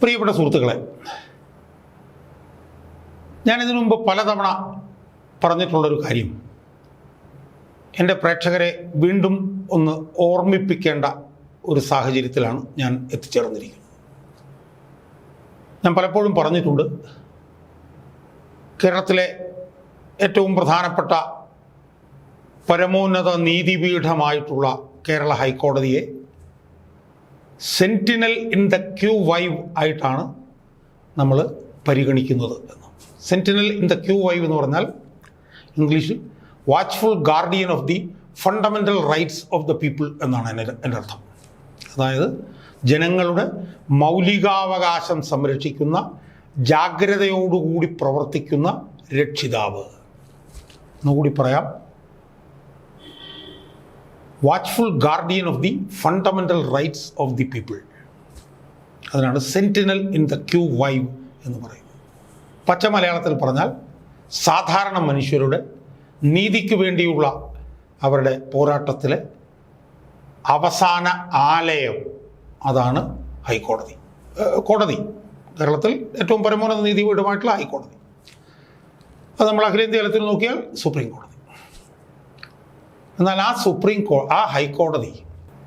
പ്രിയപ്പെട്ട സുഹൃത്തുക്കളെ ഞാൻ ഇതിനു മുമ്പ് പലതവണ പറഞ്ഞിട്ടുള്ളൊരു കാര്യം. എന്റെ പ്രേക്ഷകരെ വീണ്ടും ഒന്ന് ഓർമ്മിപ്പിക്കേണ്ട ഒരു സാഹചര്യത്തിലാണ് ഞാൻ എത്തിച്ചേർന്നിരിക്കുന്നത്. ഞാൻ പലപ്പോഴും പറഞ്ഞിട്ടുണ്ട് കേരളത്തിലെ ഏറ്റവും പ്രധാനപ്പെട്ട പരമോന്നത നീതിപീഠമായിട്ടുള്ള കേരള ഹൈക്കോടതിയെ sentinel in the qui vive ആയിട്ടാണ് നമ്മൾ പരിഗണിക്കുന്നത് എന്ന്. Sentinel in the qui vive എന്ന് പറഞ്ഞാൽ ഇംഗ്ലീഷിൽ watchful guardian of the fundamental rights of the people എന്നാണ് എന്റെ എന്റെ അർത്ഥം. അതായത് ജനങ്ങളുടെ മൗലികാവകാശം സംരക്ഷിക്കുന്ന ജാഗ്രതയോടുകൂടി പ്രവർത്തിക്കുന്ന രക്ഷിതാവ്. എന്നുകൂടി പറയാം. Watchful guardian of the fundamental rights of the people അതിനാണ് sentinel in the qui vive എന്ന് പറയുന്നത്. പച്ച മലയാളത്തിൽ പറഞ്ഞാൽ സാധാരണ മനുഷ്യരുടെ നീതിക്ക് വേണ്ടിയുള്ള അവരുടെ പോരാട്ടത്തിലെ അവസാന ആലയം അതാണ് ഹൈക്കോടതി. കോടതി. കേരളത്തിൽ ഏറ്റവും പരമോന്നത നീതിപീഠമായിട്ടുള്ള ഹൈക്കോടതി. അത് നമ്മൾ അഖിലേന്ത്യ തലത്തിൽ നോക്കിയാൽ സുപ്രീം കോടതി. എന്നാൽ ആ സുപ്രീം കോ ആ ഹൈക്കോടതി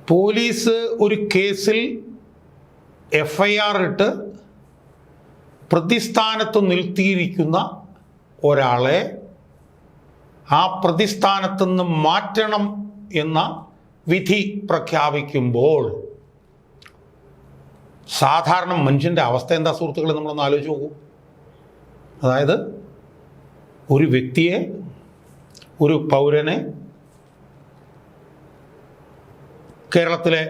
പോലീസ് ഒരു കേസിൽ എഫ് ഐ ആർ ഇട്ട് പ്രതിസ്ഥാനത്ത് നിർത്തിയിരിക്കുന്ന ഒരാളെ ആ പ്രതിസ്ഥാനത്ത് നിന്ന് മാറ്റണം എന്ന വിധി പ്രഖ്യാപിക്കുമ്പോൾ സാധാരണ മനുഷ്യന്റെ അവസ്ഥ എന്താ സുഹൃത്തുക്കളെ? നമ്മളൊന്ന് ആലോചിച്ച് നോക്കൂ. അതായത് ഒരു വ്യക്തിയെ ഒരു പൗരനെ കേരളത്തിലെ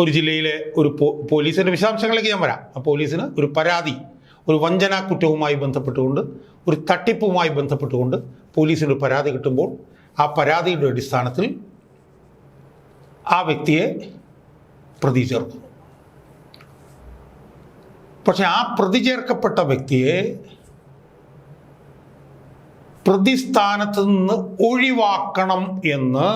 ഒരു ജില്ലയിലെ ഒരു പോലീസിന്റെ വിശദാംശങ്ങളിലേക്ക് ഞാൻ വരാം. ആ പോലീസിന് ഒരു പരാതി ഒരു വഞ്ചനാ കുറ്റവുമായി ബന്ധപ്പെട്ടുകൊണ്ട് ഒരു തട്ടിപ്പുമായി ബന്ധപ്പെട്ടുകൊണ്ട് പോലീസിന് ഒരു പരാതി കിട്ടുമ്പോൾ ആ പരാതിയുടെ അടിസ്ഥാനത്തിൽ ആ വ്യക്തിയെ പ്രതി ചേർക്കുന്നു. പക്ഷെ ആ പ്രതി ചേർക്കപ്പെട്ട വ്യക്തിയെ പ്രതിസ്ഥാനത്ത് നിന്ന് ഒഴിവാക്കണം എന്ന്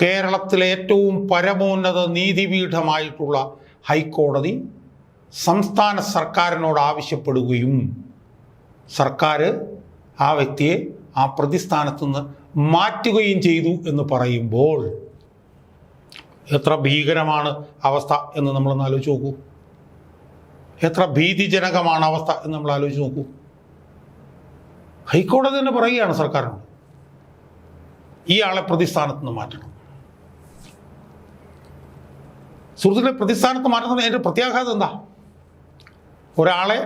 കേരളത്തിലെ ഏറ്റവും പരമോന്നത നീതിപീഠമായിട്ടുള്ള ഹൈക്കോടതി സംസ്ഥാന സർക്കാരിനോട് ആവശ്യപ്പെടുകയും സർക്കാർ ആ വ്യക്തിയെ ആ പ്രതിസ്ഥാനത്ത് നിന്ന് മാറ്റുകയും ചെയ്തു എന്ന് പറയുമ്പോൾ എത്ര ഭീകരമാണ് അവസ്ഥ എന്ന് നമ്മളൊന്ന് ആലോചിച്ച് നോക്കൂ. എത്ര ഭീതിജനകമാണ് അവസ്ഥ എന്ന് നമ്മൾ ആലോചിച്ച് നോക്കൂ. ഹൈക്കോടതി തന്നെ പറയുകയാണ് സർക്കാരിനോട്. ആളെ പ്രതിസ്ഥാനത്ത് നിന്ന് മാറ്റണം. സുഹൃത്തുക്കളെ പ്രതിസ്ഥാനത്ത് മാറ്റുന്ന അതിന്റെ പ്രത്യാഘാതം എന്താ? ഒരാളെ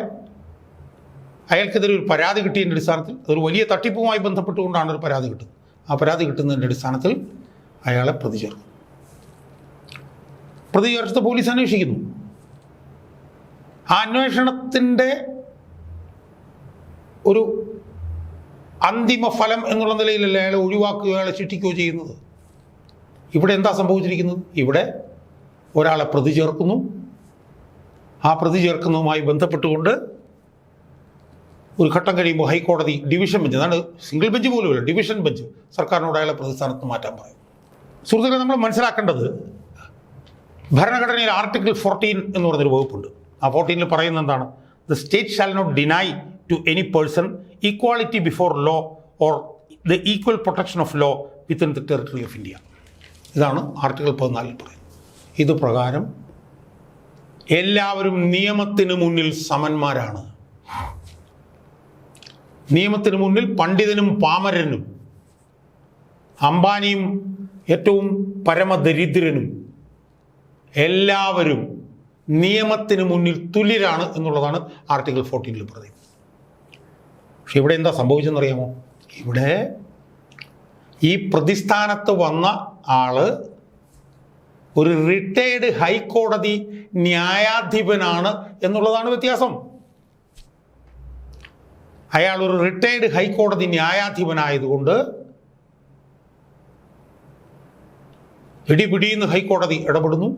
അയാൾക്കെതിരെ ഒരു പരാതി കിട്ടിയതിന്റെ അടിസ്ഥാനത്തിൽ അതൊരു വലിയ തട്ടിപ്പുമായി ബന്ധപ്പെട്ടുകൊണ്ടാണ് ഒരു പരാതി കിട്ടുന്നത്. ആ പരാതി കിട്ടുന്നതിന്റെ അടിസ്ഥാനത്തിൽ അയാളെ പ്രതി ചേർക്കും പ്രതി ചേർത്ത് പോലീസ് അന്വേഷിക്കുന്നു. ആ അന്വേഷണത്തിന്റെ ഒരു അന്തിമ ഫലം എന്നുള്ള നിലയിലല്ല അയാളെ ഒഴിവാക്കുകയോ അയാളെ ശിക്ഷിക്കുകയോ ചെയ്യുന്നത്? ഇവിടെ എന്താ സംഭവിച്ചിരിക്കുന്നത്? ഇവിടെ ഒരാളെ പ്രതി ചേർക്കുന്നു. ആ പ്രതി ചേർക്കുന്നതുമായി ബന്ധപ്പെട്ടുകൊണ്ട് ഒരു ഘട്ടം കഴിയുമ്പോൾ ഹൈക്കോടതി ഡിവിഷൻ ബെഞ്ച് അതാണ് സിംഗിൾ ബെഞ്ച് പോലുമില്ല ഡിവിഷൻ ബെഞ്ച് സർക്കാരിനോട് അയാളെ പ്രതിസ്ഥാനത്ത് മാറ്റാൻ പറയും. സുഹൃത്തുക്കളെ നമ്മൾ മനസ്സിലാക്കേണ്ടത് ഭരണഘടനയിൽ ആർട്ടിക്കിൾ ഫോർട്ടീൻ എന്ന് പറഞ്ഞൊരു വകുപ്പുണ്ട്. ആ ഫോർട്ടീനിൽ പറയുന്നത് എന്താണ്? The state shall not deny to any person equality before law or the equal protection of law within the territory of India ഇതാണ് ആർട്ടിക്കിൾ പതിനാലിൽ പറയുന്നത്. ഇത് പ്രകാരം എല്ലാവരും നിയമത്തിന് മുന്നിൽ സമന്മാരാണ്. നിയമത്തിന് മുന്നിൽ പണ്ഡിതനും പാമരനും അംബാനിയും ഏറ്റവും പരമദരിദ്രനും എല്ലാവരും നിയമത്തിന് മുന്നിൽ തുല്യരാണ് എന്നുള്ളതാണ് ആർട്ടിക്കിൾ ഫോർട്ടീനിൽ പറയുന്നത് പക്ഷെ ഇവിടെ എന്താ സംഭവിച്ചെന്നറിയാമോ? ഇവിടെ ഈ പ്രതിസ്ഥാനത്ത് വന്ന ആൾ ഒരു റിട്ടയർഡ് ഹൈക്കോടതി ന്യായാധിപനാണ് എന്നുള്ളതാണ് വ്യത്യാസം. അയാൾ ഒരു റിട്ടയർഡ് ഹൈക്കോടതി ന്യായാധിപനായതുകൊണ്ട് ഇടിപിടിയുന്ന ഹൈക്കോടതി ഇടപെടുന്നു.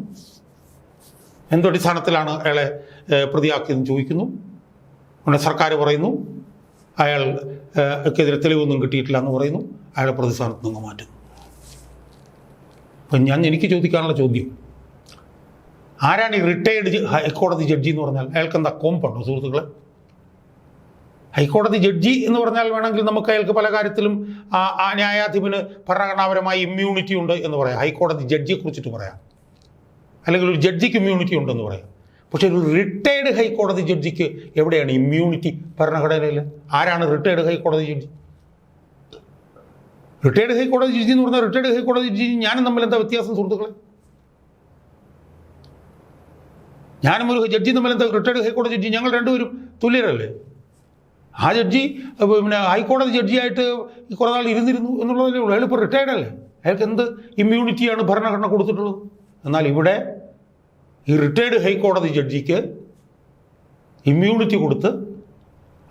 എന്തടിസ്ഥാനത്തിലാണ് അയാളെ പ്രതിയാക്കിയതെന്ന് ചോദിക്കുന്നു. ഉടനെ സർക്കാർ പറയുന്നു അയാൾക്കെതിരെ തെളിവൊന്നും കിട്ടിയിട്ടില്ല എന്ന് പറയുന്നു. അയാളെ പ്രതിസ്ഥാനത്ത് നിന്ന് മാറ്റുന്നു. അപ്പം ഞാൻ എനിക്ക് ചോദിക്കാനുള്ള ചോദ്യം. ആരാണ് ഈ റിട്ടയർഡ് ഹൈക്കോടതി ജഡ്ജി എന്ന് പറഞ്ഞാൽ? അയാൾക്ക് എന്താ കോമ്പുണ്ടോ സുഹൃത്തുക്കളെ? ഹൈക്കോടതി ജഡ്ജി എന്ന് പറഞ്ഞാൽ വേണമെങ്കിൽ നമുക്ക് അയാൾക്ക് പല കാര്യത്തിലും ആ ന്യായാധിപന് ഭരണഘടനാപരമായി ഇമ്മ്യൂണിറ്റി ഉണ്ട് എന്ന് പറയാം. ഹൈക്കോടതി ജഡ്ജിയെ കുറിച്ചിട്ട് പറയാം. അല്ലെങ്കിൽ ഒരു ജഡ്ജിക്ക് ഇമ്മ്യൂണിറ്റി ഉണ്ടെന്ന് പറയാം. പക്ഷേ ഒരു റിട്ടയർഡ് ഹൈക്കോടതി ജഡ്ജിക്ക് എവിടെയാണ് ഇമ്മ്യൂണിറ്റി ഭരണഘടനയിൽ ആരാണ് റിട്ടയർഡ് ഹൈക്കോടതി ജഡ്ജി? റിട്ടയർഡ് ഹൈക്കോടതി ജഡ്ജി എന്ന് പറഞ്ഞാൽ റിട്ടയർഡ് ഹൈക്കോടതി ജഡ്ജി ഞാനും തമ്മിൽ എന്താ വ്യത്യാസം സുഹൃത്തുക്കളെ? ഞാനും ഒരു ജഡ്ജി തമ്മിൽ എന്താ റിട്ടയർഡ് ഹൈക്കോടതി ജഡ്ജി? ഞങ്ങൾ രണ്ടുപേരും തുല്യരല്ലേ? ആ ജഡ്ജി പിന്നെ ഹൈക്കോടതി ജഡ്ജിയായിട്ട് കുറേ നാൾ ഇരുന്നിരുന്നു എന്നുള്ളതല്ലേ ഉള്ളൂ. അയാൾ ഇപ്പോൾ റിട്ടയർഡ് അല്ലേ? അയാൾക്ക് എന്ത് ഇമ്മ്യൂണിറ്റിയാണ് ഭരണഘടന കൊടുത്തിട്ടുള്ളത്? എന്നാൽ ഇവിടെ ഈ റിട്ടയർഡ് ഹൈക്കോടതി ജഡ്ജിക്ക് ഇമ്മ്യൂണിറ്റി കൊടുത്ത്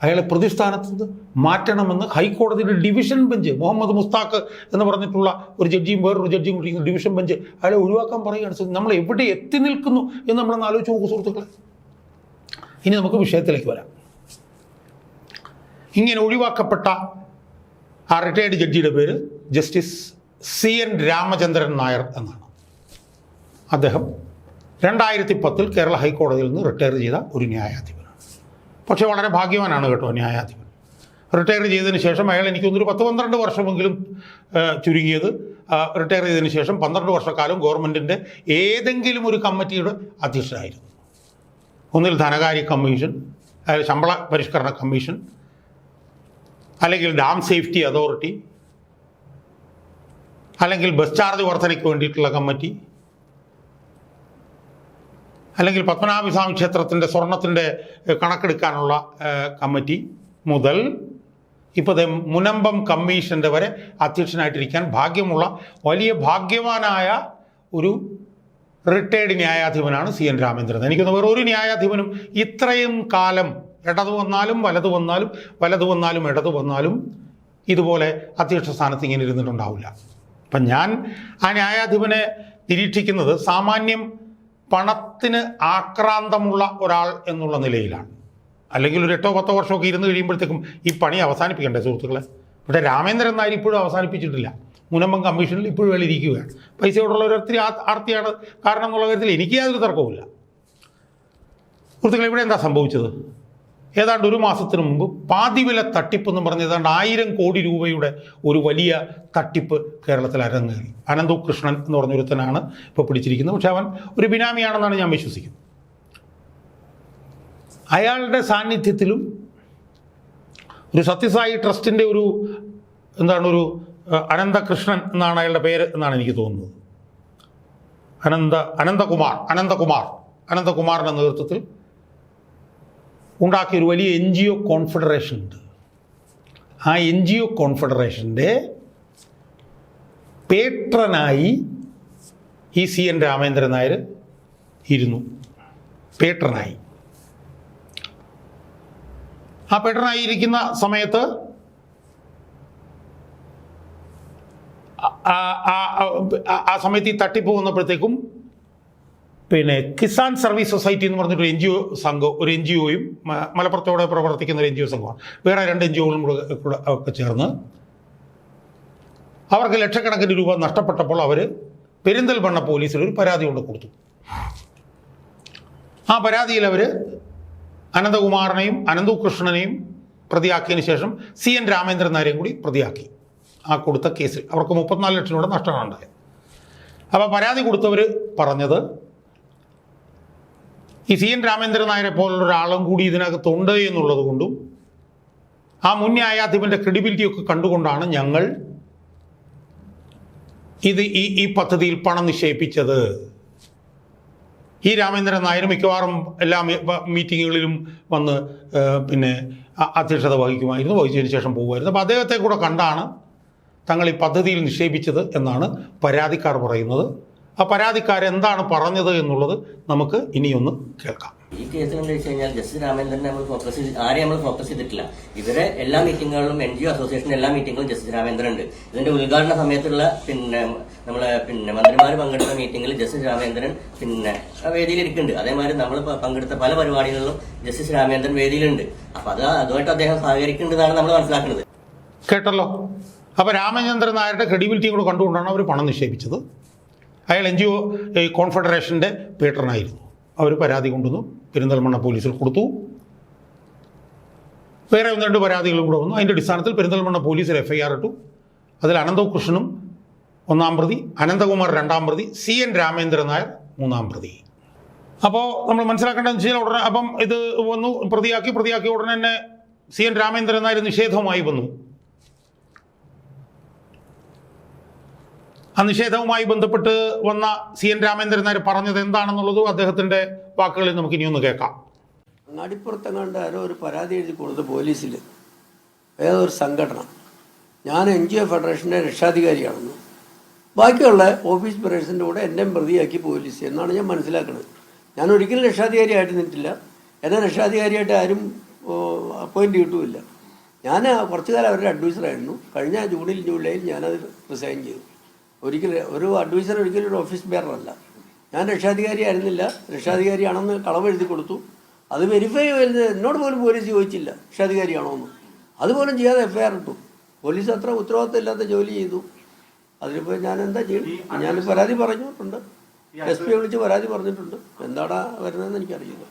അയാളെ പ്രതിസ്ഥാനത്ത് നിന്ന് മാറ്റണമെന്ന് ഹൈക്കോടതിയുടെ ഡിവിഷൻ ബെഞ്ച് മുഹമ്മദ് മുസ്താഖ് എന്ന് പറഞ്ഞിട്ടുള്ള ഒരു ജഡ്ജിയും വേറൊരു ജഡ്ജിയും കൂടി ഡിവിഷൻ ബെഞ്ച് അയാളെ ഒഴിവാക്കാൻ പറയുകയാണ്. നമ്മൾ എവിടെ എത്തി നിൽക്കുന്നു എന്ന് നമ്മളൊന്ന് ആലോചിച്ച് നോക്കൂ സുഹൃത്തുക്കളെ. ഇനി നമുക്ക് വിഷയത്തിലേക്ക് വരാം. ഇങ്ങനെ ഒഴിവാക്കപ്പെട്ട ആ റിട്ടയർഡ് ജഡ്ജിയുടെ പേര് justice C N Ramachandran Nair എന്നാണ്. അദ്ദേഹം രണ്ടായിരത്തി പത്തിൽ കേരള ഹൈക്കോടതിയിൽ നിന്ന് റിട്ടയർ ചെയ്ത ഒരു ന്യായാധിപനാണ് പക്ഷേ വളരെ ഭാഗ്യവാനാണ് കേട്ടോ ന്യായാധിപൻ. റിട്ടയർ ചെയ്തതിന് ശേഷം അയാൾ എനിക്കൊന്നൊരു പത്ത് പന്ത്രണ്ട് വർഷമെങ്കിലും ചുരുങ്ങിയത്. റിട്ടയർ ചെയ്തതിന് ശേഷം പന്ത്രണ്ട് വർഷക്കാലം ഗവൺമെന്റിന്റെ ഏതെങ്കിലും ഒരു കമ്മിറ്റിയുടെ അധ്യക്ഷനായിരുന്നു. ഒന്നിൽ ധനകാര്യ കമ്മീഷൻ അതായത് ശമ്പള പരിഷ്കരണ കമ്മീഷൻ അല്ലെങ്കിൽ ഡാം സേഫ്റ്റി അതോറിറ്റി അല്ലെങ്കിൽ ബസ് ചാർജ് വർധനയ്ക്ക് വേണ്ടിയിട്ടുള്ള കമ്മിറ്റി അല്ലെങ്കിൽ പത്മനാഭസ്വാമി ക്ഷേത്രത്തിന്റെ സ്വർണത്തിന്റെ കണക്കെടുക്കാനുള്ള കമ്മിറ്റി മുതൽ ഇപ്പോൾ മുനമ്പം കമ്മീഷന്റെ വരെ അധ്യക്ഷനായിട്ടിരിക്കാൻ ഭാഗ്യമുള്ള വലിയ ഭാഗ്യവാനായ ഒരു റിട്ടയർഡ് ന്യായാധിപനാണ് സി എൻ രാമേന്ദ്രൻ. എനിക്കൊന്ന് വേറെ ഒരു ന്യായാധിപനും ഇത്രയും കാലം ഇടതു വന്നാലും വലതു വന്നാലും വലതു വന്നാലും ഇടതു വന്നാലും ഇതുപോലെ അധ്യക്ഷ സ്ഥാനത്ത് ഇങ്ങനെ ഇരുന്നിട്ടുണ്ടാവില്ല. അപ്പം ഞാൻ ആ ന്യായാധിപനെ നിരീക്ഷിക്കുന്നത് സാമാന്യം പണത്തിന് ആക്രാന്തമുള്ള ഒരാൾ എന്നുള്ള നിലയിലാണ്. അല്ലെങ്കിൽ ഒരു എട്ടോ പത്തോ വർഷമൊക്കെ ഇരുന്ന് കഴിയുമ്പോഴത്തേക്കും ഈ പണി അവസാനിപ്പിക്കണ്ടേ സുഹൃത്തുക്കളെ? ഇവിടെ രാമേന്ദ്രൻ നായർ ഇപ്പോഴും അവസാനിപ്പിച്ചിട്ടില്ല. മുനമ്പം കമ്മീഷനിൽ ഇപ്പോഴും അയാൾ ഇരിക്കുകയാണ്. ഒരു ഒത്തിരി ആർത്തിയാണ് കാരണം എന്നുള്ള കാര്യത്തിൽ എനിക്ക് യാതൊരു തർക്കവുമില്ല. സുഹൃത്തുക്കളെ ഇവിടെ എന്താ സംഭവിച്ചത്? ഏതാണ്ട് ഒരു മാസത്തിന് മുമ്പ് പാതിവില തട്ടിപ്പ് എന്ന് പറഞ്ഞ ഏതാണ്ട് ആയിരം കോടി രൂപയുടെ ഒരു വലിയ തട്ടിപ്പ് കേരളത്തിൽ അരങ്ങേറി. അനന്തു കൃഷ്ണൻ എന്ന് പറഞ്ഞൊരുത്തനാണ് ഇപ്പോൾ പിടിച്ചിരിക്കുന്നത്. പക്ഷെ അവൻ ഒരു ബിനാമിയാണെന്നാണ് ഞാൻ വിശ്വസിക്കുന്നത്. അയാളുടെ സാന്നിധ്യത്തിലും ഒരു സത്യസായി ട്രസ്റ്റിന്റെ ഒരു എന്താണ് ഒരു അനന്തകൃഷ്ണൻ എന്നാണ് അയാളുടെ പേര് എന്നാണ് എനിക്ക് തോന്നുന്നത്. അനന്ത അനന്തകുമാർ അനന്തകുമാർ അനന്തകുമാറിന്റെ നേതൃത്വത്തിൽ ഉണ്ടാക്കിയ ഒരു വലിയ എൻ ജി ഒ കോൺഫെഡറേഷൻ ഉണ്ട്. ആ എൻ ജി ഒ കോൺഫെഡറേഷന്റെ പേട്രനായി ഈ സി എൻ രാമേന്ദ്രൻ നായർ ഇരുന്നു. പേട്രനായി. ആ പേട്രനായി ഇരിക്കുന്ന സമയത്ത് ആ സമയത്ത് ഈ തട്ടിപ്പ് വന്നപ്പോഴത്തേക്കും പിന്നെ കിസാൻ സർവീസ് സൊസൈറ്റി എന്ന് പറഞ്ഞിട്ടൊരു എൻ ജി ഒ സംഘം ഒരു എൻ ജി ഒയും മലപ്പുറത്തോടെ പ്രവർത്തിക്കുന്ന ഒരു എൻ ജി ഒ സംഘമാണ്. വേറെ രണ്ട് എൻ ജി ഒകളും കൂടെ കൂടെ ഒക്കെ ചേർന്ന് അവർക്ക് ലക്ഷക്കണക്കിന് രൂപ നഷ്ടപ്പെട്ടപ്പോൾ അവർ പെരിന്തൽമണ്ണ പോലീസിൽ ഒരു പരാതി കൊണ്ട് കൊടുത്തു. ആ പരാതിയിൽ അവർ അനന്തകുമാറിനെയും അനന്തു കൃഷ്ണനെയും പ്രതിയാക്കിയതിന് ശേഷം സി എൻ രാമേന്ദ്രൻ നായരെയും കൂടി പ്രതിയാക്കി. ആ കൊടുത്ത കേസിൽ അവർക്ക് മുപ്പത്തിനാല് ലക്ഷം രൂപ നഷ്ടമാണ് ഉണ്ടായത്. അപ്പോൾ പരാതി കൊടുത്തവർ പറഞ്ഞത് ഈ സി എൻ രാമേന്ദ്രൻ നായരെ പോലുള്ള ഒരാളും കൂടി ഇതിനകത്തുണ്ട് എന്നുള്ളത് കൊണ്ടും ആ മുൻ ന്യായാധിപന്റെ ക്രെഡിബിലിറ്റിയൊക്കെ കണ്ടുകൊണ്ടാണ് ഞങ്ങൾ ഇത് ഈ ഈ പദ്ധതിയിൽ പണം നിക്ഷേപിച്ചത്. ഈ രാമേന്ദ്രൻ നായർ മിക്കവാറും എല്ലാ മീറ്റിങ്ങുകളിലും വന്ന് പിന്നെ അധ്യക്ഷത വഹിക്കുമായിരുന്നു വഹിച്ചതിന് ശേഷം പോകുമായിരുന്നു. അപ്പോൾ അദ്ദേഹത്തെ കൂടെ കണ്ടാണ് തങ്ങൾ ഈ പദ്ധതിയിൽ നിക്ഷേപിച്ചത് എന്നാണ് പരാതിക്കാർ പറയുന്നത്. ആ പരാതിക്കാർ എന്താണ് പറഞ്ഞത് എന്നുള്ളത് നമുക്ക് ഇനിയൊന്ന് കേൾക്കാം. ഈ കേസിൽ എന്താ വെച്ച് കഴിഞ്ഞാൽ ജസ്റ്റിസ് രാമേന്ദ്രനെ നമ്മൾ ഫോക്കസ് ചെയ്ത് ആരെയും നമ്മൾ ഫോക്കസ് ചെയ്തിട്ടില്ല. ഇവരെ എല്ലാ മീറ്റിങ്ങുകളിലും എൻ ജി ഒ അസോസിയേഷൻ എല്ലാ മീറ്റിങ്ങുകളും ജസ്റ്റിസ് രാമേന്ദ്രൻ ഉണ്ട് ഇതിന്റെ ഉദ്ഘാടന സമയത്തുള്ള പിന്നെ നമ്മളെ പിന്നെ മന്ത്രിമാർ പങ്കെടുത്ത മീറ്റിംഗിൽ ജസ്റ്റിസ് രാമേന്ദ്രൻ പിന്നെ ഇരിക്കുന്നുണ്ട് അതേമാതിരി നമ്മൾ പങ്കെടുത്ത പല പരിപാടികളിലും ജസ്റ്റിസ് രാമേന്ദ്രൻ വേദിയിലുണ്ട്. അപ്പൊ അത് അതുമായിട്ട് അദ്ദേഹം സഹകരിക്കുന്നുണ്ടെന്നാണ് നമ്മൾ മനസ്സിലാക്കുന്നത്. കേട്ടല്ലോ. അപ്പോൾ രാമചന്ദ്രൻ നായരുടെ ക്രെഡിബിലിറ്റി കൂടെ കണ്ടുകൊണ്ടാണ് അവർ പണം നിക്ഷേപിച്ചത്. അയാൾ എൻ ജി ഒ കോൺഫെഡറേഷന്റെ പേട്ടറനായിരുന്നു അവർ പരാതി കൊണ്ടുവന്നു. പെരിന്തൽമണ്ണ പോലീസിൽ കൊടുത്തു. വേറെ ഒന്ന് രണ്ട് പരാതികളും കൂടെ വന്നു. അതിന്റെ അടിസ്ഥാനത്തിൽ പെരിന്തൽമണ്ണ പോലീസിൽ എഫ് ഐ ആർ ഇട്ടു. അതിൽ അനന്തകൃഷ്ണനും ഒന്നാം പ്രതി അനന്തകുമാർ രണ്ടാം പ്രതി സി എൻ രാമേന്ദ്രൻ നായർ മൂന്നാം പ്രതി. അപ്പോൾ നമ്മൾ മനസ്സിലാക്കേണ്ടതെന്ന് വെച്ചാൽ ഉടനെ അപ്പം ഇത് വന്നു പ്രതിയാക്കി പ്രതിയാക്കി ഉടനെ തന്നെ സി എൻ രാമേന്ദ്രൻ നായർ നിഷേധവുമായി വന്നു. ആ നിഷേധവുമായി ബന്ധപ്പെട്ട് വന്ന സി എൻ രാമേന്ദ്രൻ നായർ പറഞ്ഞത് എന്താണെന്നുള്ളതും അദ്ദേഹത്തിന്റെ വാക്കുകളിൽ നമുക്ക് ഇനിയൊന്ന് കേൾക്കാം. അങ്ങാടിപ്പുറത്തെങ്ങാണ്ട് ആരോ ഒരു പരാതി എഴുതി കൊടുത്ത് പോലീസിൽ ഏതൊരു സംഘടന. ഞാൻ എൻ ജി ഒ ഫെഡറേഷന്റെ രക്ഷാധികാരിയാണെന്ന്. ബാക്കിയുള്ള ഓഫീസ് പേഴ്സന്റെ കൂടെ എന്നെയും പ്രതിയാക്കി പോലീസ് എന്നാണ് ഞാൻ മനസ്സിലാക്കുന്നത്. ഞാൻ ഒരിക്കലും രക്ഷാധികാരി ആയിരുന്നിട്ടില്ല എന്നെ രക്ഷാധികാരിയായിട്ട് ആരും അപ്പോയിന്റ് കിട്ടുമില്ല ഞാൻ കുറച്ചു കാലം അവരുടെ അഡ്വൈസറായിരുന്നു. കഴിഞ്ഞ ജൂണിൽ ജൂലൈയിൽ ഞാനത് റിസൈൻ ചെയ്തു. ഒരിക്കലും ഒരു അഡ്വൈസർ ഒരിക്കലും ഒരു ഓഫീസ് ബെയറല്ല ഞാൻ രക്ഷാധികാരി ആയിരുന്നില്ല രക്ഷാധികാരിയാണെന്ന് കളവ് എഴുതി കൊടുത്തു. അത് വെരിഫൈ ചെയ്ത് എന്നോട് പോലും പോലീസ് ചോദിച്ചില്ല രക്ഷാധികാരിയാണോ എന്ന്. അതുപോലും ചെയ്യാതെ എഫ്ഐആർ ഐ ആർ ഇട്ടു. പോലീസ് അത്ര ഉത്തരവാദിത്തം ഇല്ലാത്ത ജോലി ചെയ്തു. അതിനിപ്പോൾ ഞാൻ എന്താ ചെയ്യും? ഞാൻ പരാതി പറഞ്ഞിട്ടുണ്ട്. എസ് പി വിളിച്ച് പരാതി പറഞ്ഞിട്ടുണ്ട്. എന്താടാ വരുന്നതെന്ന് എനിക്കറിയില്ല.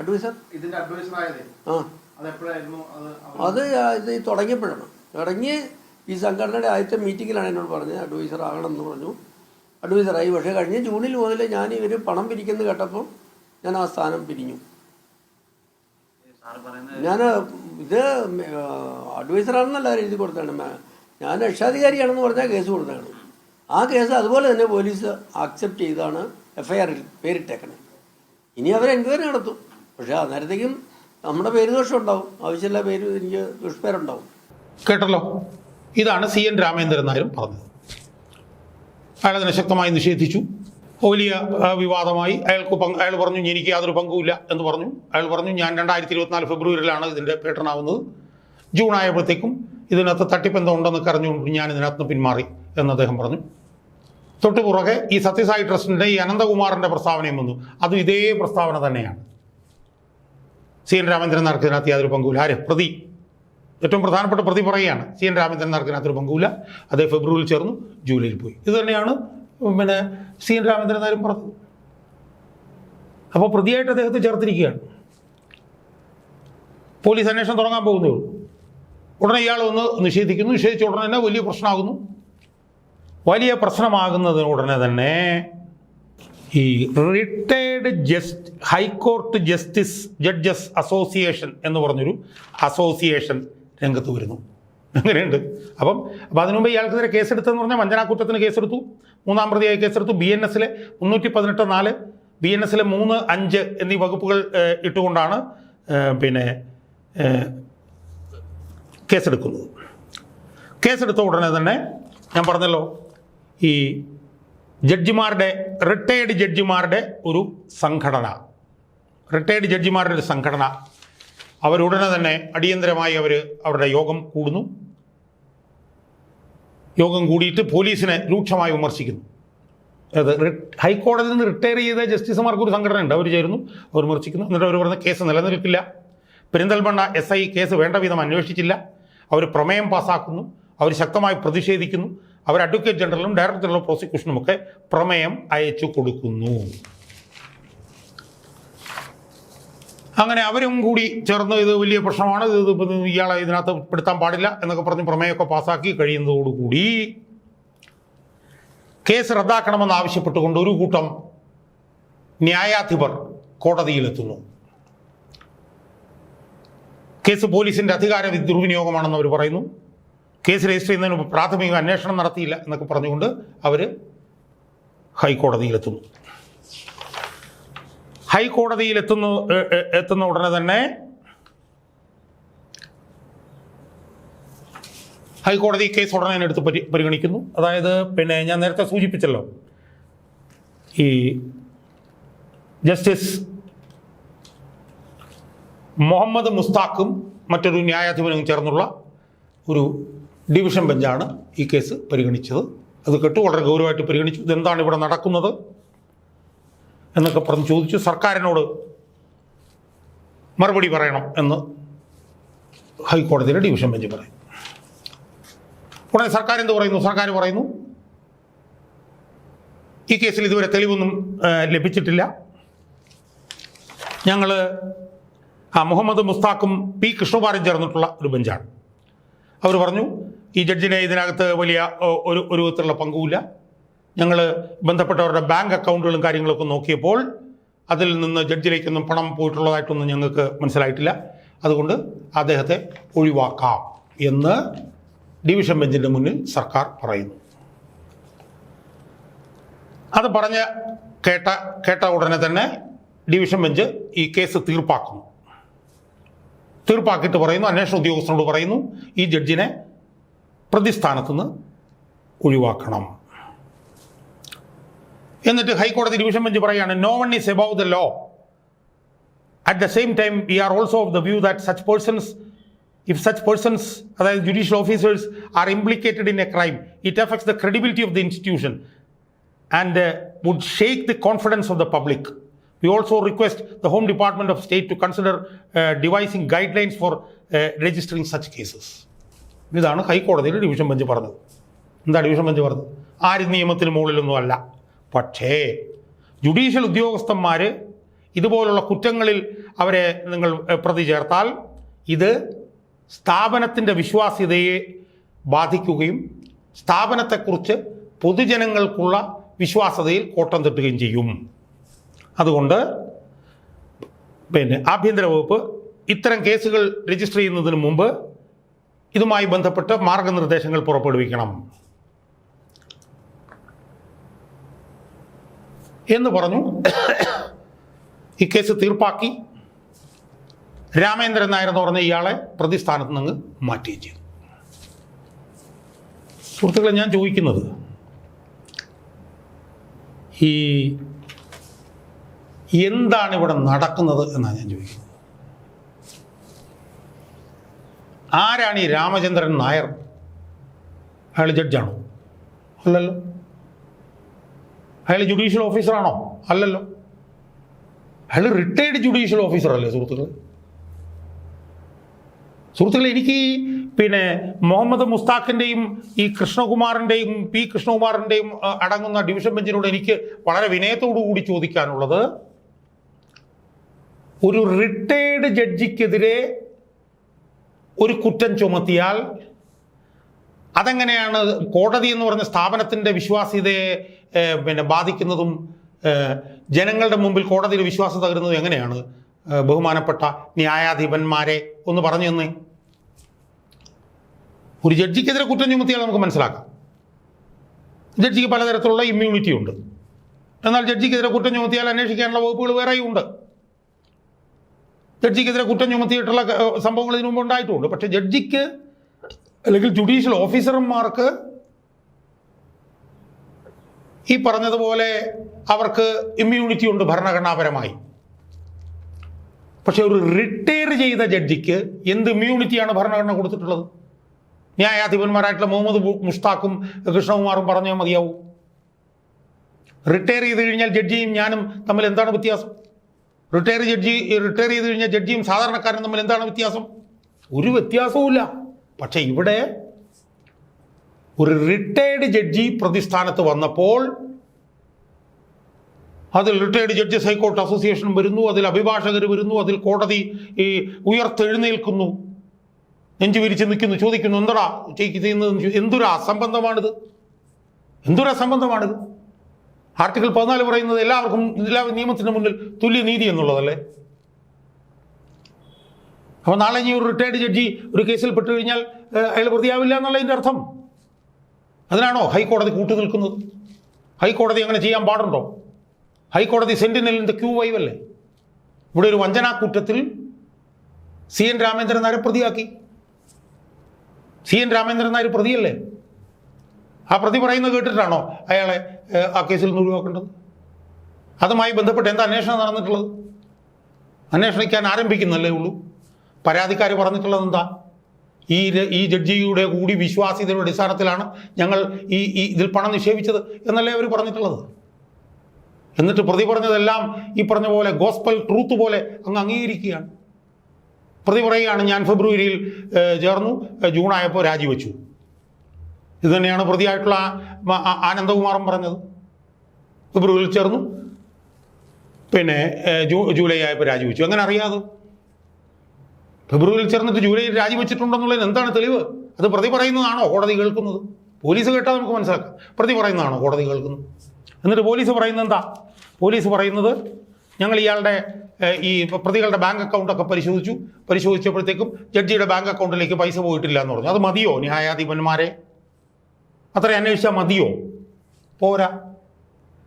അഡ്വൈസർ ഇതിന്റെ അഡ്വൈസർ ആയതേ ആ. അത് ഇത് തുടങ്ങിയപ്പോഴാണ്. തുടങ്ങി ഈ സംഘടനയുടെ ആദ്യത്തെ മീറ്റിങ്ങിലാണ് എന്നോട് പറഞ്ഞത്. അഡ്വൈസർ ആകണം എന്ന് പറഞ്ഞു. അഡ്വൈസറായി പക്ഷേ കഴിഞ്ഞ ജൂണിൽ മുതൽ ഞാൻ ഇവർ പണം പിരിക്കുന്നത് കേട്ടപ്പോൾ ഞാൻ ആ സ്ഥാനം പിരിഞ്ഞു. ഞാൻ ഇത് അഡ്വൈസറാണെന്നല്ല എഴുതി കൊടുത്താണ് ഞാൻ രക്ഷാധികാരിയാണെന്ന് പറഞ്ഞാൽ കേസ് കൊടുത്താണ് ആ കേസ് അതുപോലെ തന്നെ പോലീസ് അക്സെപ്റ്റ് ചെയ്താണ് എഫ്ഐആറിൽ ഐ ആറിൽ പേരിട്ടേക്കണേ. ഇനി അവർ എൻക്വയറി നടത്തും. പക്ഷേ അന്നേരത്തേക്കും നമ്മുടെ പേര് ദോഷം ഉണ്ടാവും ആവശ്യമില്ല പേര് എനിക്ക് ദുഷ്പേരുണ്ടാവും. കേട്ടല്ലോ? ഇതാണ് സി എൻ രാമേന്ദ്രൻ നായരും പറഞ്ഞത്. അയാൾ അതിനെ ശക്തമായി നിഷേധിച്ചു. വലിയ വിവാദമായി. അയാൾക്ക് പങ്ക് അയാൾ പറഞ്ഞു എനിക്ക് യാതൊരു പങ്കുമില്ല എന്ന് പറഞ്ഞു. അയാൾ പറഞ്ഞു ഞാൻ രണ്ടായിരത്തി ഇരുപത്തിനാല് ഫെബ്രുവരിയിലാണ് ഇതിന്റെ പേട്ടനാവുന്നത് ജൂൺ ആയപ്പോഴത്തേക്കും ഇതിനകത്ത് തട്ടിപ്പെന്തോ ഉണ്ടെന്നൊക്കെ അറിഞ്ഞുകൊണ്ട് ഞാൻ ഇതിനകത്ത് പിന്മാറി എന്ന് അദ്ദേഹം പറഞ്ഞു. തൊട്ടു പുറകെ ഈ സത്യസായി ട്രസ്റ്റിന്റെ ഈ അനന്തകുമാറിന്റെ പ്രസ്താവനയും വന്നു. അതും ഇതേ പ്രസ്താവന തന്നെയാണ്. സി എൻ രാമചന്ദ്രൻ നടക്കുന്നതിനകത്ത് യാതൊരു പങ്കുമില്ല. ആര്? പ്രതി. ഏറ്റവും പ്രധാനപ്പെട്ട പ്രതി പറയുകയാണ്. സി എൻ രാമചന്ദ്രൻ നടക്കുന്നതിനകത്തൊരു പങ്കുമില്ല. അതേ ഫെബ്രുവരിയിൽ ചേർന്നു ജൂലൈയിൽ പോയി. ഇത് തന്നെയാണ് പിന്നെ സി എൻ രാമചന്ദ്രൻ നായരും പറഞ്ഞത്. അപ്പോൾ പ്രതിയായിട്ട് അദ്ദേഹത്തെ ചേർത്തിരിക്കുകയാണ്. പോലീസ് അന്വേഷണം തുടങ്ങാൻ പോകുന്നേ ഉള്ളൂ. ഉടനെ ഇയാൾ ഒന്ന് നിഷേധിക്കുന്നു. നിഷേധിച്ച ഉടനെ തന്നെ വലിയ പ്രശ്നമാകുന്നു. വലിയ പ്രശ്നമാകുന്നതിന് ഉടനെ തന്നെ ഈ retired just high court justice judges association എന്ന് പറഞ്ഞൊരു അസോസിയേഷൻ രംഗത്ത് വരുന്നു. അങ്ങനെയുണ്ട്. അപ്പം അപ്പം അതിനു മുമ്പ് ഇയാൾക്കെതിരെ കേസെടുത്തെന്ന് പറഞ്ഞാൽ വഞ്ചനാക്കുറ്റത്തിന് കേസെടുത്തു. മൂന്നാം പ്രതിയായി കേസെടുത്തു. ബി എൻ എസിലെ മുന്നൂറ്റി പതിനെട്ട് നാല് ബി എൻ എസിലെ മൂന്ന് അഞ്ച് എന്നീ വകുപ്പുകൾ ഇട്ടുകൊണ്ടാണ് പിന്നെ കേസെടുക്കുന്നത്. കേസെടുത്ത ഉടനെ തന്നെ ഞാൻ പറഞ്ഞല്ലോ ഈ ജഡ്ജിമാരുടെ റിട്ടയേർഡ് ജഡ്ജിമാരുടെ ഒരു സംഘടന. റിട്ടയേർഡ് ജഡ്ജിമാരുടെ ഒരു സംഘടന. അവരുടനെ തന്നെ അടിയന്തരമായി അവർ അവരുടെ യോഗം കൂടുന്നു. യോഗം കൂടിയിട്ട് പോലീസിനെ രൂക്ഷമായി വിമർശിക്കുന്നു. അത് ഹൈക്കോടതിയിൽ നിന്ന് റിട്ടയർ ചെയ്ത ജസ്റ്റിസുമാർക്ക് ഒരു സംഘടന ഉണ്ട്. അവർ ചേരുന്നു അവർ വിമർശിക്കുന്നു. എന്നിട്ട് അവർ പറഞ്ഞ കേസ് നിലനിൽക്കില്ല. പെരിന്തൽമണ്ണ എസ് ഐ കേസ് വേണ്ട വിധം അന്വേഷിച്ചില്ല. അവർ പ്രമേയം പാസ്സാക്കുന്നു അവർ ശക്തമായി പ്രതിഷേധിക്കുന്നു. അവർ അഡ്വക്കേറ്റ് ജനറലും ഡയറക്ടർ ജനറൽ പ്രോസിക്യൂഷനും ഒക്കെ പ്രമേയം അയച്ചു കൊടുക്കുന്നു. അങ്ങനെ അവരും കൂടി ചേർന്ന് ഇത് വലിയ പ്രശ്നമാണ്. ഇത് ഇയാളെ ഇതിനകത്ത് പെടുത്താൻ പാടില്ല എന്നൊക്കെ പറഞ്ഞ് പ്രമേയമൊക്കെ പാസ്സാക്കി കഴിയുന്നതോടുകൂടി കേസ് റദ്ദാക്കണമെന്ന് ആവശ്യപ്പെട്ടുകൊണ്ട് ഒരു കൂട്ടം ന്യായാധിപർ കോടതിയിലെത്തുന്നു. കേസ് പോലീസിന്റെ അധികാര ദുർവിനിയോഗമാണെന്ന് അവർ പറയുന്നു. കേസ് രജിസ്റ്റർ ചെയ്യുന്നതിന് മുമ്പ് പ്രാഥമിക അന്വേഷണം നടത്തിയില്ല എന്നൊക്കെ പറഞ്ഞുകൊണ്ട് അവർ ഹൈക്കോടതിയിലെത്തുന്നു. ഹൈക്കോടതിയിലെത്തുന്ന എത്തുന്ന ഉടനെ തന്നെ ഹൈക്കോടതി കേസ് ഉടനെ തന്നെ എടുത്ത് പരി പരിഗണിക്കുന്നു. അതായത് പിന്നെ ഞാൻ നേരത്തെ സൂചിപ്പിച്ചല്ലോ ഈ ജസ്റ്റിസ് മുഹമ്മദ് മുസ്താഖും മറ്റൊരു ന്യായാധിപനും ചേർന്നുള്ള ഒരു ഡിവിഷൻ ബെഞ്ചാണ് ഈ കേസ് പരിഗണിച്ചത്. അത് കേട്ട് വളരെ ഗൗരവമായിട്ട് പരിഗണിച്ചു. ഇതെന്താണ് ഇവിടെ നടക്കുന്നത് എന്നൊക്കെ പറഞ്ഞ് ചോദിച്ചു. സർക്കാരിനോട് മറുപടി പറയണം എന്ന് ഹൈക്കോടതിയിലെ ഡിവിഷൻ ബെഞ്ച് പറയും. ഉടനെ സർക്കാർ എന്ത് പറയുന്നു? സർക്കാർ പറയുന്നു ഈ കേസിൽ ഇതുവരെ തെളിവൊന്നും ലഭിച്ചിട്ടില്ല. ഞങ്ങൾ ആ മുഹമ്മദ് മുസ്താഖും പി കൃഷ്ണകുമാരും ചേർന്നിട്ടുള്ള ഒരു ബെഞ്ചാണ്. അവർ പറഞ്ഞു ഈ ജഡ്ജിനെ ഇതിനകത്ത് വലിയ ഒരു ഒരു വിധത്തിലുള്ള പങ്കുമില്ല. ഞങ്ങൾ ബന്ധപ്പെട്ടവരുടെ ബാങ്ക് അക്കൗണ്ടുകളും കാര്യങ്ങളൊക്കെ നോക്കിയപ്പോൾ അതിൽ നിന്ന് ജഡ്ജിലേക്കൊന്നും പണം പോയിട്ടുള്ളതായിട്ടൊന്നും ഞങ്ങൾക്ക് മനസ്സിലായിട്ടില്ല. അതുകൊണ്ട് അദ്ദേഹത്തെ ഒഴിവാക്കാം എന്ന് ഡിവിഷൻ ബെഞ്ചിന്റെ മുന്നിൽ സർക്കാർ പറയുന്നു. അത് പറഞ്ഞ് കേട്ട കേട്ട ഉടനെ തന്നെ ഡിവിഷൻ ബെഞ്ച് ഈ കേസ് തീർപ്പാക്കുന്നു. തീർപ്പാക്കിയിട്ട് പറയുന്നു അന്വേഷണ ഉദ്യോഗസ്ഥനോട് പറയുന്നു ഈ ജഡ്ജിനെ പ്രതിസ്ഥാനത്തുനിന്ന് ഒഴിവാക്കണം എന്നിട്ട് ഹൈക്കോടതി ഡിവിഷൻ ബെഞ്ച് പറയുകയാണ് no one is above the law at the same time we are also of the view that such persons if such persons അതായത് judicial officers are implicated in a crime it affects the credibility of the institution and would would the confidence of the public. We also request the Home Department State to consider uh, devising guidelines for uh, registering such cases. ഇതാണ് ഹൈക്കോടതിയിൽ division bench പറഞ്ഞത്. എന്താ division bench പറഞ്ഞത്? ആരും നിയമത്തിന് മുകളിലൊന്നും അല്ല പക്ഷേ judicial ഉദ്യോഗസ്ഥന്മാർ ഇതുപോലുള്ള കുറ്റങ്ങളിൽ അവരെ നിങ്ങൾ പ്രതി ചേർത്താൽ ഇത് സ്ഥാപനത്തിന്റെ വിശ്വാസ്യതയെ ബാധിക്കുകയും സ്ഥാപനത്തെക്കുറിച്ച് പൊതുജനങ്ങൾക്കുള്ള വിശ്വാസ്യതയിൽ കോട്ടം തട്ടുകയും ചെയ്യും. അതുകൊണ്ട് പിന്നെ ആഭ്യന്തര വകുപ്പ് ഇത്തരം കേസുകൾ രജിസ്റ്റർ ചെയ്യുന്നതിന് മുമ്പ് ഇതുമായി ബന്ധപ്പെട്ട് മാർഗനിർദ്ദേശങ്ങൾ പുറപ്പെടുവിക്കണം എന്ന് പറഞ്ഞു. ഈ കേസ് തീർപ്പാക്കി. രാമേന്ദ്രൻ നായർ എന്ന് പറഞ്ഞ ഇയാളെ പ്രതിസ്ഥാനത്ത് നിന്ന് മാറ്റുകയും ചെയ്തു. സുഹൃത്തുക്കളെ ഞാൻ ചോദിക്കുന്നത് ഈ എന്താണ് ഇവിടെ നടക്കുന്നത് എന്നാണ് ഞാൻ ചോദിക്കുന്നത്. ആരാണ് ഈ രാമചന്ദ്രൻ നായർ? അയാൾ ജഡ്ജാണോ? അല്ലല്ലോ. അയാൾ ജുഡീഷ്യൽ ഓഫീസറാണോ അല്ലല്ലോ. അയാൾ റിട്ടയർഡ് ജുഡീഷ്യൽ ഓഫീസറല്ലേ സുഹൃത്തുക്കൾ സുഹൃത്തുക്കളെ? എനിക്ക് പിന്നെ മുഹമ്മദ് മുസ്താഖിന്റെയും ഈ കൃഷ്ണകുമാറിന്റെയും പി കൃഷ്ണകുമാറിന്റെയും അടങ്ങുന്ന ഡിവിഷൻ ബെഞ്ചിനോട് എനിക്ക് വളരെ വിനയത്തോടു കൂടി ചോദിക്കാനുള്ളത് ഒരു റിട്ടയർഡ് ജഡ്ജിക്കെതിരെ ഒരു കുറ്റം ചുമത്തിയാൽ അതെങ്ങനെയാണ് കോടതി എന്ന് പറഞ്ഞ സ്ഥാപനത്തിന്റെ വിശ്വാസ്യതയെ പിന്നെ ബാധിക്കുന്നതും ജനങ്ങളുടെ മുമ്പിൽ കോടതിയുടെ വിശ്വാസം തകരുന്നതും എങ്ങനെയാണ്? ബഹുമാനപ്പെട്ട ന്യായാധിപന്മാരെ ഒന്ന് പറഞ്ഞു തന്നേ. ഒരു ജഡ്ജിക്കെതിരെ കുറ്റം ചുമത്തിയാൽ നമുക്ക് മനസ്സിലാക്കാം. ജഡ്ജിക്ക് പലതരത്തിലുള്ള ഇമ്മ്യൂണിറ്റി ഉണ്ട്. എന്നാൽ ജഡ്ജിക്കെതിരെ കുറ്റം ചുമത്തിയാൽ അന്വേഷിക്കാനുള്ള വകുപ്പുകൾ വേറെയും ഉണ്ട്. ജഡ്ജിക്കെതിരെ കുറ്റം ചുമത്തിയിട്ടുള്ള സംഭവങ്ങൾ ഇതിനു മുമ്പ് ഉണ്ടായിട്ടുമുണ്ട് പക്ഷേ ജഡ്ജിക്ക് അല്ലെങ്കിൽ ജുഡീഷ്യൽ ഓഫീസർമാർക്ക് ഈ പറഞ്ഞതുപോലെ അവർക്ക് ഇമ്മ്യൂണിറ്റി ഉണ്ട് ഭരണഘടനാപരമായി. പക്ഷെ ഒരു റിട്ടയർ ചെയ്ത ജഡ്ജിക്ക് എന്ത് ഇമ്മ്യൂണിറ്റിയാണ് ഭരണഘടന കൊടുത്തിട്ടുള്ളത്? ന്യായാധിപന്മാരായിട്ടുള്ള മുഹമ്മദ് മുഷ്താഖും കൃഷ്ണകുമാറും പറഞ്ഞാൽ മതിയാവും. റിട്ടയർ ചെയ്ത് കഴിഞ്ഞാൽ ജഡ്ജിയും ഞാനും തമ്മിൽ എന്താണ് വ്യത്യാസം? റിട്ടയർ ജഡ്ജി റിട്ടയർ ചെയ്ത് കഴിഞ്ഞാൽ ജഡ്ജിയും സാധാരണക്കാരനും തമ്മിൽ എന്താണ് വ്യത്യാസം? ഒരു വ്യത്യാസവുമില്ല. പക്ഷേ ഇവിടെ ഒരു റിട്ടയർഡ് ജഡ്ജി പ്രതിസ്ഥാനത്ത് വന്നപ്പോൾ അതിൽ റിട്ടയർഡ് ജഡ്ജസ് ഹൈക്കോർട്ട് അസോസിയേഷൻ വരുന്നു അതിൽ അഭിഭാഷകർ വരുന്നു അതിൽ കോടതി ഈ ഉയർത്തെഴുന്നേൽക്കുന്നു. നെഞ്ചു വിരിച്ച് നിൽക്കുന്നു ചോദിക്കുന്നു എന്തടാ? ചെയ്യുന്നത് എന്തൊരു അസംബന്ധമാണിത്? എന്തൊരു അസംബന്ധമാണിത്? ആർട്ടിക്കിൾ പതിനാല് പറയുന്നത് എല്ലാവർക്കും എല്ലാ നിയമത്തിന്റെ മുന്നിൽ തുല്യ നീതി എന്നുള്ളതല്ലേ? അപ്പോൾ നാളെ ഇനി ഒരു റിട്ടയർഡ് ജഡ്ജി ഒരു കേസിൽ പെട്ടു കഴിഞ്ഞാൽ അയാൾ പ്രതിയാവില്ല എന്നുള്ളതിന്റെ അർത്ഥം. അതിനാണോ ഹൈക്കോടതി കൂട്ടു നിൽക്കുന്നത്? ഹൈക്കോടതി അങ്ങനെ ചെയ്യാൻ പാടുണ്ടോ? ഹൈക്കോടതി സെന്റിനലിന്റെ ക്യൂ വൈവല്ലേ ഇവിടെ ഒരു വഞ്ചനാക്കൂറ്റത്തിൽ സി എൻ രാമേന്ദ്രൻ നായരെ പ്രതിയാക്കി? സി എൻ രാമേന്ദ്രൻ നായർ പ്രതിയല്ലേ? ആ പ്രതി പറയുന്നത് കേട്ടിട്ടാണോ അയാളെ ആ കേസിൽ നിന്ന് ഒഴിവാക്കേണ്ടത്? അതുമായി ബന്ധപ്പെട്ട് എന്താ അന്വേഷണം നടന്നിട്ടുള്ളത്? അന്വേഷണിക്കാൻ ആരംഭിക്കുന്നല്ലേ ഉള്ളൂ? പരാതിക്കാർ പറഞ്ഞിട്ടുള്ളത് എന്താ? ഈ ഈ ജഡ്ജിയുടെ കൂടി വിശ്വാസ്യതയുടെ അടിസ്ഥാനത്തിലാണ് ഞങ്ങൾ ഈ ഈ ഇതിൽ പണം നിക്ഷേപിച്ചത് എന്നല്ലേ അവർ പറഞ്ഞിട്ടുള്ളത്? എന്നിട്ട് പ്രതി പറഞ്ഞതെല്ലാം ഈ പറഞ്ഞ പോലെ ഗോസ്പൽ ട്രൂത്ത് പോലെ അങ്ങ് അംഗീകരിക്കുകയാണ്. പ്രതി പറയുകയാണ് ഞാൻ ഫെബ്രുവരിയിൽ ചേർന്നു ജൂൺ ആയപ്പോൾ രാജിവെച്ചു. ഇത് തന്നെയാണ് പ്രതിയായിട്ടുള്ള ആനന്ദകുമാറും പറഞ്ഞത്. ഫെബ്രുവരിയിൽ ചേർന്നു. പിന്നെ ജൂ ജൂലൈ ആയപ്പോൾ രാജിവെച്ചു. അങ്ങനെ അറിയാതെ? ഫെബ്രുവരിയിൽ ചേർന്നിട്ട് ജൂലൈയിൽ രാജിവെച്ചിട്ടുണ്ടെന്നുള്ളതിന് എന്താണ് തെളിവ്? അത് പ്രതി പറയുന്നതാണോ കോടതി കേൾക്കുന്നത്? പോലീസ് കേട്ടാൽ നമുക്ക് മനസ്സിലാക്കാം. പ്രതി പറയുന്നതാണോ കോടതി കേൾക്കുന്നത്? എന്നിട്ട് പോലീസ് പറയുന്നത് എന്താ? പോലീസ് പറയുന്നത് ഞങ്ങൾ ഇയാളുടെ ഈ പ്രതികളുടെ ബാങ്ക് അക്കൗണ്ടൊക്കെ പരിശോധിച്ചു. പരിശോധിച്ചപ്പോഴത്തേക്കും ജഡ്ജിയുടെ ബാങ്ക് അക്കൗണ്ടിലേക്ക് പൈസ പോയിട്ടില്ല എന്ന് പറഞ്ഞു. അത് മതിയോ ന്യായാധിപന്മാരെ? അത്ര അന്വേഷിച്ചാൽ മതിയോ? പോരാ.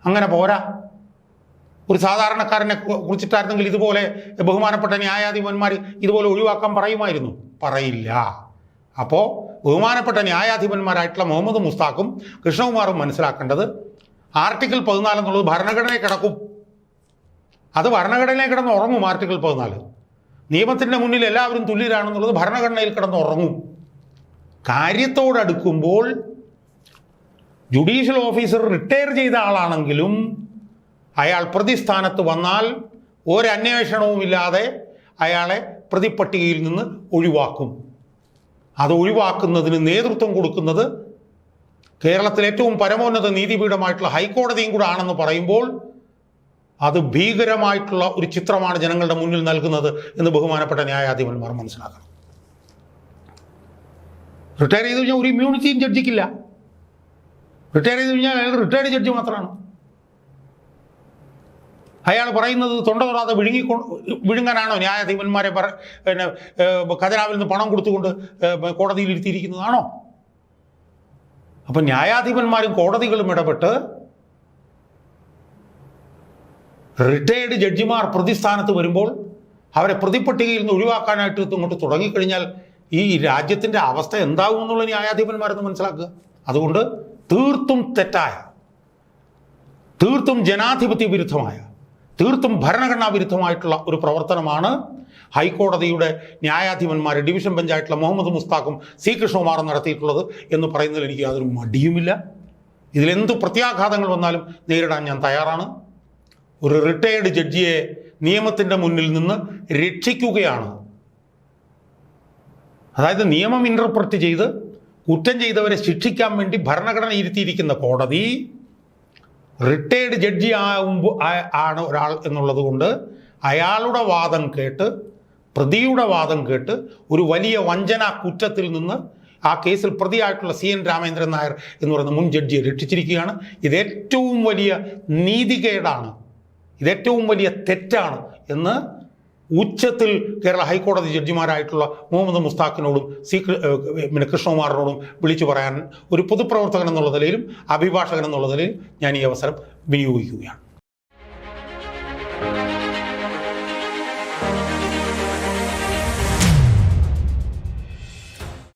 അങ്ങനെ പോരാ. ഒരു സാധാരണക്കാരനെ കുറിച്ചിട്ടായിരുന്നെങ്കിൽ ഇതുപോലെ ബഹുമാനപ്പെട്ട ന്യായാധിപന്മാർ ഇതുപോലെ ഒഴിവാക്കാൻ പറയുമായിരുന്നു. പറയില്ല. അപ്പോൾ ബഹുമാനപ്പെട്ട ന്യായാധിപന്മാരായിട്ടുള്ള മുഹമ്മദ് മുസ്താഖും കൃഷ്ണകുമാറും മനസ്സിലാക്കേണ്ടത് ആർട്ടിക്കിൾ പതിനാല് എന്നുള്ളത് ഭരണഘടനയിൽ കിടക്കും. അത് ഭരണഘടനയിൽ കിടന്ന് ഉറങ്ങും ആർട്ടിക്കിൾ പതിനാല്. നിയമത്തിന്റെ മുന്നിൽ എല്ലാവരും തുല്യരാണെന്നുള്ളത് ഭരണഘടനയിൽ കിടന്ന് ഉറങ്ങും കാര്യത്തോടടുക്കുമ്പോൾ ജുഡീഷ്യൽ ഓഫീസർ റിട്ടയർ ചെയ്ത ആളാണെങ്കിലും അയാൾ പ്രതിസ്ഥാനത്ത് വന്നാൽ ഒരന്വേഷണവുമില്ലാതെ അയാളെ പ്രതിപ്പട്ടികയിൽ നിന്ന് ഒഴിവാക്കും. അത് ഒഴിവാക്കുന്നതിന് നേതൃത്വം കൊടുക്കുന്നത് കേരളത്തിലെ ഏറ്റവും പരമോന്നത നീതിപീഠമായിട്ടുള്ള ഹൈക്കോടതിയും കൂടെ ആണെന്ന് പറയുമ്പോൾ അത് ഭീകരമായിട്ടുള്ള ഒരു ചിത്രമാണ് ജനങ്ങളുടെ മുന്നിൽ നൽകുന്നത് എന്ന് ബഹുമാനപ്പെട്ട ന്യായാധിപന്മാർ മനസ്സിലാക്കണം. റിട്ടയർ ചെയ്ത് കഴിഞ്ഞാൽ ഒരു ഇമ്മ്യൂണിറ്റിയും ജഡ്ജിക്കില്ല. റിട്ടയർ ചെയ്ത് കഴിഞ്ഞാൽ അയാൾ റിട്ടയർഡ് ജഡ്ജി മാത്രമാണ് അയാൾ പറയുന്നത് തൊണ്ട തൊടാതെ വിഴുങ്ങി വിഴുങ്ങാനാണോ ന്യായാധിപന്മാരെ പറ പിന്നെ കതിരാവിൽ നിന്ന് പണം കൊടുത്തുകൊണ്ട് കോടതിയിൽ ഇരുത്തിയിരിക്കുന്നതാണോ? അപ്പം ന്യായാധിപന്മാരും കോടതികളും ഇടപെട്ട് റിട്ടയർഡ് ജഡ്ജിമാർ പ്രതിസ്ഥാനത്ത് വരുമ്പോൾ അവരെ പ്രതിപ്പട്ടികയിൽ നിന്ന് ഒഴിവാക്കാനായിട്ട് ഇങ്ങോട്ട് തുടങ്ങിക്കഴിഞ്ഞാൽ ഈ രാജ്യത്തിന്റെ അവസ്ഥ എന്താകും എന്നുള്ള ന്യായാധിപന്മാരെന്ന് മനസ്സിലാക്കുക. അതുകൊണ്ട് തീർത്തും തെറ്റായ തീർത്തും ജനാധിപത്യ വിരുദ്ധമായ തീർത്തും ഭരണഘടനാ വിരുദ്ധമായിട്ടുള്ള ഒരു പ്രവർത്തനമാണ് ഹൈക്കോടതിയുടെ ന്യായാധിപന്മാർ ഡിവിഷൻ ബെഞ്ചായിട്ടുള്ള മുഹമ്മദ് മുസ്താഖും സി കൃഷ്ണകുമാറും നടത്തിയിട്ടുള്ളത് എന്ന് പറയുന്നതിൽ എനിക്ക് യാതൊരു മടിയുമില്ല. ഇതിലെന്ത് പ്രത്യാഘാതങ്ങൾ വന്നാലും നേരിടാൻ ഞാൻ തയ്യാറാണ്. ഒരു റിട്ടയേർഡ് ജഡ്ജിയെ നിയമത്തിന്റെ മുന്നിൽ നിന്ന് രക്ഷിക്കുകയാണ്. അതായത് നിയമം ഇന്റർപ്രറ്റ് ചെയ്ത് കുറ്റം ചെയ്തവരെ ശിക്ഷിക്കാൻ വേണ്ടി ഭരണഘടന ഇരുത്തിയിരിക്കുന്ന കോടതി റിട്ടയേർഡ് ജഡ്ജി ആവുമ്പോൾ ആണ് ഒരാൾ എന്നുള്ളത് കൊണ്ട് അയാളുടെ വാദം കേട്ട് പ്രതിയുടെ വാദം കേട്ട് ഒരു വലിയ വഞ്ചന കുറ്റത്തിൽ നിന്ന് ആ കേസിൽ പ്രതിയായിട്ടുള്ള സി എൻ രാമേന്ദ്രൻ നായർ എന്ന് പറയുന്ന മുൻ ജഡ്ജിയെ രക്ഷിച്ചിരിക്കുകയാണ്. ഇത് ഏറ്റവും വലിയ നീതികേടാണ്. ഇത് ഏറ്റവും വലിയ തെറ്റാണ് എന്ന് ഉച്ചത്തിൽ കേരള ഹൈക്കോടതി ജഡ്ജിമാരായിട്ടുള്ള മുഹമ്മദ് മുസ്താഖിനോടും സി പിന്നെ കൃഷ്ണകുമാറിനോടും വിളിച്ചു പറയാൻ ഒരു പൊതുപ്രവർത്തകൻ എന്നുള്ള നിലയിലും അഭിഭാഷകൻ എന്നുള്ള നിലയിലും ഞാൻ ഈ അവസരം വിനിയോഗിക്കുകയാണ്.